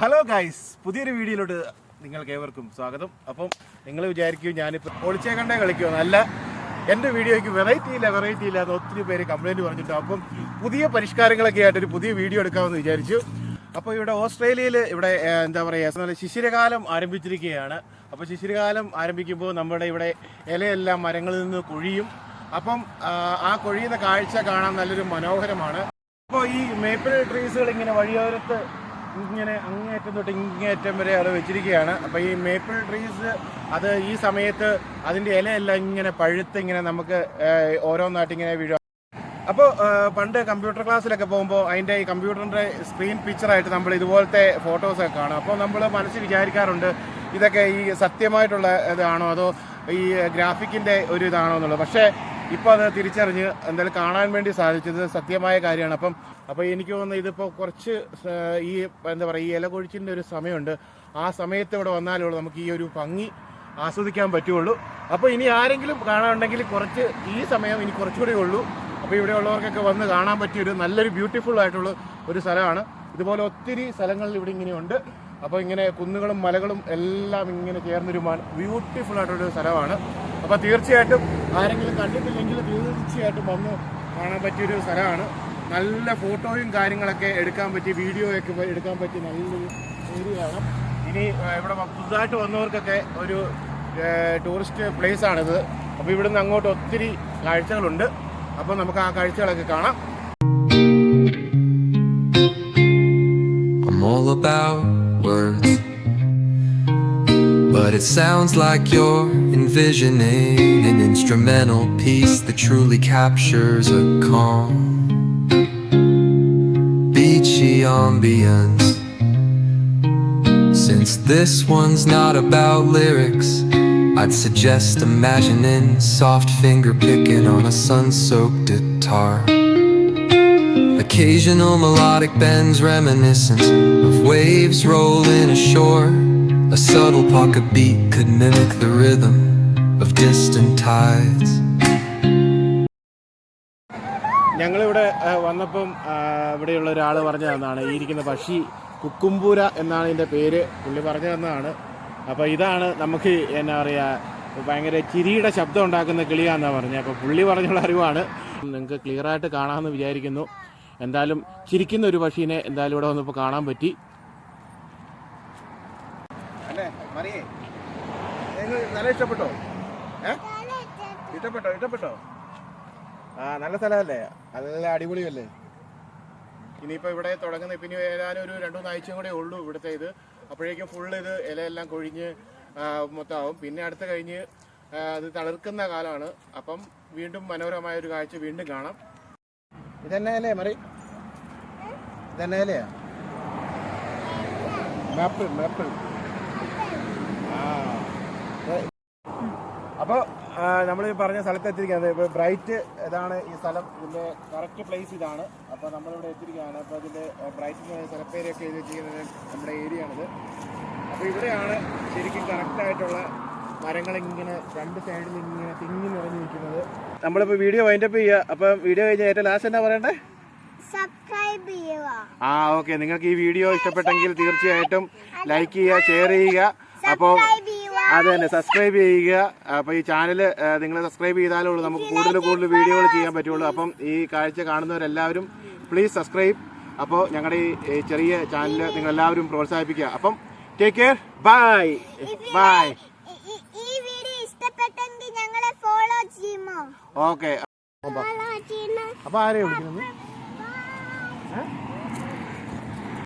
Hello guys പുതിയൊരു വീഡിയോയിലോട്ട് നിങ്ങൾക്ക് ഏവർക്കും സ്വാഗതം. അപ്പം നിങ്ങൾ വിചാരിക്കും ഞാനിപ്പോൾ ഒളിച്ചേ കണ്ടേ കളിക്കുമോ നല്ല എന്റെ വീഡിയോയ്ക്ക് വെറൈറ്റി ഇല്ല വെറൈറ്റി ഇല്ല എന്ന് ഒത്തിരി പേര് കംപ്ലൈന്റ് പറഞ്ഞിട്ടുണ്ട്. അപ്പം പുതിയ പരിഷ്കാരങ്ങളൊക്കെ ആയിട്ട് ഒരു പുതിയ വീഡിയോ എടുക്കാമെന്ന് വിചാരിച്ചു. അപ്പോൾ ഇവിടെ ഓസ്ട്രേലിയയിൽ ഇവിടെ എന്താ പറയുക ശിശിരകാലം ആരംഭിച്ചിരിക്കുകയാണ്. അപ്പോൾ ശിശിരകാലം ആരംഭിക്കുമ്പോൾ നമ്മുടെ ഇവിടെ ഇലയെല്ലാം മരങ്ങളിൽ നിന്ന് കൊഴിയും. അപ്പം ആ കൊഴിയുന്ന കാഴ്ച കാണാൻ നല്ലൊരു മനോഹരമാണ്. അപ്പോൾ ഈ മേപ്പിൾ ട്രീസുകൾ ഇങ്ങനെ വഴിയോരത്ത് ഇങ്ങനെ അങ്ങേയറ്റം തൊട്ട് ഇങ്ങേയറ്റം വരെ അത് വെച്ചിരിക്കുകയാണ്. അപ്പോൾ ഈ മേപ്പിൾ ട്രീസ് അത് ഈ സമയത്ത് അതിന്റെ ഇലയെല്ലാം ഇങ്ങനെ പഴുത്ത് ഇങ്ങനെ നമുക്ക് ഓരോന്നായിട്ട് ഇങ്ങനെ വീഴുക അപ്പോൾ പണ്ട് കമ്പ്യൂട്ടർ ക്ലാസ്സിലൊക്കെ പോകുമ്പോൾ അതിന്റെ ഈ കമ്പ്യൂട്ടറിന്റെ സ്ക്രീൻ പിക്ചറായിട്ട് നമ്മൾ ഇതുപോലത്തെ ഫോട്ടോസൊക്കെ കാണും. അപ്പോൾ നമ്മൾ മനസ്സിൽ വിചാരിക്കാറുണ്ട് ഇതൊക്കെ ഈ സത്യമായിട്ടുള്ള ഇതാണോ അതോ ഈ ഗ്രാഫിക്കിന്റെ ഒരു ഇതാണോ എന്നുള്ളത്. പക്ഷേ ഇപ്പോൾ അത് തിരിച്ചറിഞ്ഞ് എന്തായാലും കാണാൻ വേണ്ടി സാധിച്ചത് സത്യമായ കാര്യമാണ്. അപ്പം അപ്പോൾ എനിക്ക് തോന്നുന്നു ഇതിപ്പോൾ കുറച്ച് ഈ എന്താ പറയുക ഈ ഇല കൊഴിച്ചിന്റെ ഒരു സമയമുണ്ട്. ആ സമയത്ത് ഇവിടെ വന്നാലുള്ളൂ നമുക്ക് ഈ ഒരു ഭംഗി ആസ്വദിക്കാൻ പറ്റുള്ളൂ അപ്പോൾ ഇനി ആരെങ്കിലും കാണാനുണ്ടെങ്കിൽ കുറച്ച് ഈ സമയം ഇനി കുറച്ചുകൂടെ ഉള്ളൂ. അപ്പോൾ ഇവിടെ ഉള്ളവർക്കൊക്കെ വന്ന് കാണാൻ പറ്റിയൊരു നല്ലൊരു ബ്യൂട്ടിഫുൾ ആയിട്ടുള്ള ഒരു സ്ഥലമാണ്. ഇതുപോലെ ഒത്തിരി സ്ഥലങ്ങളിൽ ഇവിടെ ഇങ്ങനെയുണ്ട്. അപ്പോൾ ഇങ്ങനെ കുന്നുകളും മലകളും എല്ലാം ഇങ്ങനെ ചേർന്നൊരു ബ്യൂട്ടിഫുൾ ആയിട്ടുള്ള സ്ഥലമാണ്. അപ്പോൾ തീർച്ചയായിട്ടും ആരെങ്കിലും കണ്ടിട്ടില്ലെങ്കിൽ തീർച്ചയായിട്ടും വന്ന് കാണാൻ പറ്റിയൊരു സ്ഥലമാണ്. നല്ല ഫോട്ടോയും കാര്യങ്ങളൊക്കെ എടുക്കാൻ പറ്റി വീഡിയോയൊക്കെ എടുക്കാൻ പറ്റിയ നല്ലൊരു ഏരിയയാണ്. ഇനി ഇവിടെ പുതുതായിട്ട് വന്നവർക്കൊക്കെ ഒരു ടൂറിസ്റ്റ് പ്ലേസ് ആണിത്. അപ്പോൾ ഇവിടുന്ന് അങ്ങോട്ട് ഒത്തിരി കാഴ്ചകളുണ്ട്. അപ്പോൾ നമുക്ക് ആ കാഴ്ചകളൊക്കെ കാണാം. About words. But it sounds like you're envisioning an instrumental piece that truly captures a calm, beachy ambience. Since this one's not about lyrics, I'd suggest imagining soft finger picking on a sun soaked guitar. Occasional melodic bends reminiscent of waves rolling ashore. A subtle pocket beat could mimic the rhythm of distant tides. ഞങ്ങളിവിടെ വന്നപ്പം ഇവിടെയുള്ള ഒരാൾ പറഞ്ഞു തന്നതാണ് ഈ ഇരിക്കുന്ന പക്ഷി കുക്കുംപൂര എന്നാണ് ഇതിന്റെ പേര്. പുള്ളി പറഞ്ഞു തന്നതാണ്. അപ്പോൾ ഇതാണ് നമുക്ക് എന്നാ പറയുക ഭയങ്കര ചിരിയുടെ ശബ്ദം ഉണ്ടാക്കുന്ന കിളിയാന്നാണ് പറഞ്ഞത്. അപ്പോൾ പുള്ളി പറഞ്ഞുള്ള അറിവാണ്. നിങ്ങൾക്ക് ക്ലിയറായിട്ട് കാണാമെന്ന് വിചാരിക്കുന്നു. എന്തായാലും ചിരിക്കുന്ന ഒരു പക്ഷീനെ എന്തായാലും ഇവിടെ വന്നപ്പോൾ കാണാൻ പറ്റി. നല്ല ഇഷ്ടപ്പെട്ടോ? ഇഷ്ടപ്പെട്ടോ ഇഷ്ടപ്പെട്ടോ? ആ നല്ല സ്ഥലമല്ലേ? നല്ല അടിപൊളിയല്ലേ? ഇനിയിപ്പോ ഇവിടെ തുടങ്ങുന്ന പിന്നെ ഏതാനും ഒരു രണ്ടു മൂന്ന് ആഴ്ചയും കൂടെ ഉള്ളൂ ഇവിടുത്തെ ഇത്. അപ്പോഴേക്കും ഫുള്ള് ഇത് ഇലയെല്ലാം കൊഴിഞ്ഞ് മൊത്തമാവും. പിന്നെ അടുത്ത കഴിഞ്ഞ് അത് തളിർക്കുന്ന കാലമാണ്. അപ്പം വീണ്ടും മനോഹരമായ ഒരു കാഴ്ച വീണ്ടും കാണാം. ഇതെന്നെ മറി? ഇതെന്നെ മാപ്പിൾ മാപ്പിൾ ആ. അപ്പോൾ നമ്മൾ പറഞ്ഞ സ്ഥലത്ത് എത്തിയിരിക്കുന്നത് ഇപ്പോൾ ബ്രൈറ്റ് ഇതാണ് ഈ സ്ഥലം. ഇതിന്റെ കറക്റ്റ് പ്ലേസ് ഇതാണ്. അപ്പോൾ നമ്മളിവിടെ എത്തിയിരിക്കുകയാണ്. അപ്പോൾ ഇതിന്റെ ബ്രൈറ്റ് സ്ഥലപ്പേരൊക്കെ എഴുതി വെച്ചിരിക്കുന്നത് നമ്മുടെ ഏരിയ ആണിത്. അപ്പോൾ ഇവിടെയാണ് ശരിക്കും കറക്റ്റായിട്ടുള്ള മരങ്ങൾ ഇങ്ങനെ രണ്ട് സൈഡിൽ ഇങ്ങനെ തിങ്ങി നിറഞ്ഞു നിൽക്കുന്നത്. നമ്മളിപ്പോൾ വീഡിയോ വൈൻഡപ്പ് ചെയ്യുക അപ്പം വീഡിയോ കഴിഞ്ഞ ഏറ്റവും ലാസ്റ്റ് എന്താ പറയണ്ടേ? സബ്സ്ക്രൈബ് ചെയ്യുക. ആ ഓക്കെ നിങ്ങൾക്ക് ഈ വീഡിയോ ഇഷ്ടപ്പെട്ടെങ്കിൽ തീർച്ചയായിട്ടും ലൈക്ക് ചെയ്യുക ഷെയർ ചെയ്യുക. അപ്പോൾ സബ്സ്ക്രൈബ് ചെയ്യുക. അത് തന്നെ സബ്സ്ക്രൈബ് ചെയ്യുക. അപ്പോൾ ഈ ചാനൽ നിങ്ങൾ സബ്സ്ക്രൈബ് ചെയ്താലേ ഉള്ളൂ. നമുക്ക് കൂടുതൽ കൂടുതൽ വീഡിയോകൾ ചെയ്യാൻ പറ്റുള്ളൂ. അപ്പം ഈ കാഴ്ച കാണുന്നവരെല്ലാവരും പ്ലീസ് സബ്സ്ക്രൈബ് അപ്പോൾ ഞങ്ങളുടെ ഈ ചെറിയ ചാനൽ നിങ്ങൾ എല്ലാവരും പ്രോത്സാഹിപ്പിക്കുക. അപ്പം take care bye bye okay അപ്പൊ ആരെയാണ് വിളിക്കുന്നത്?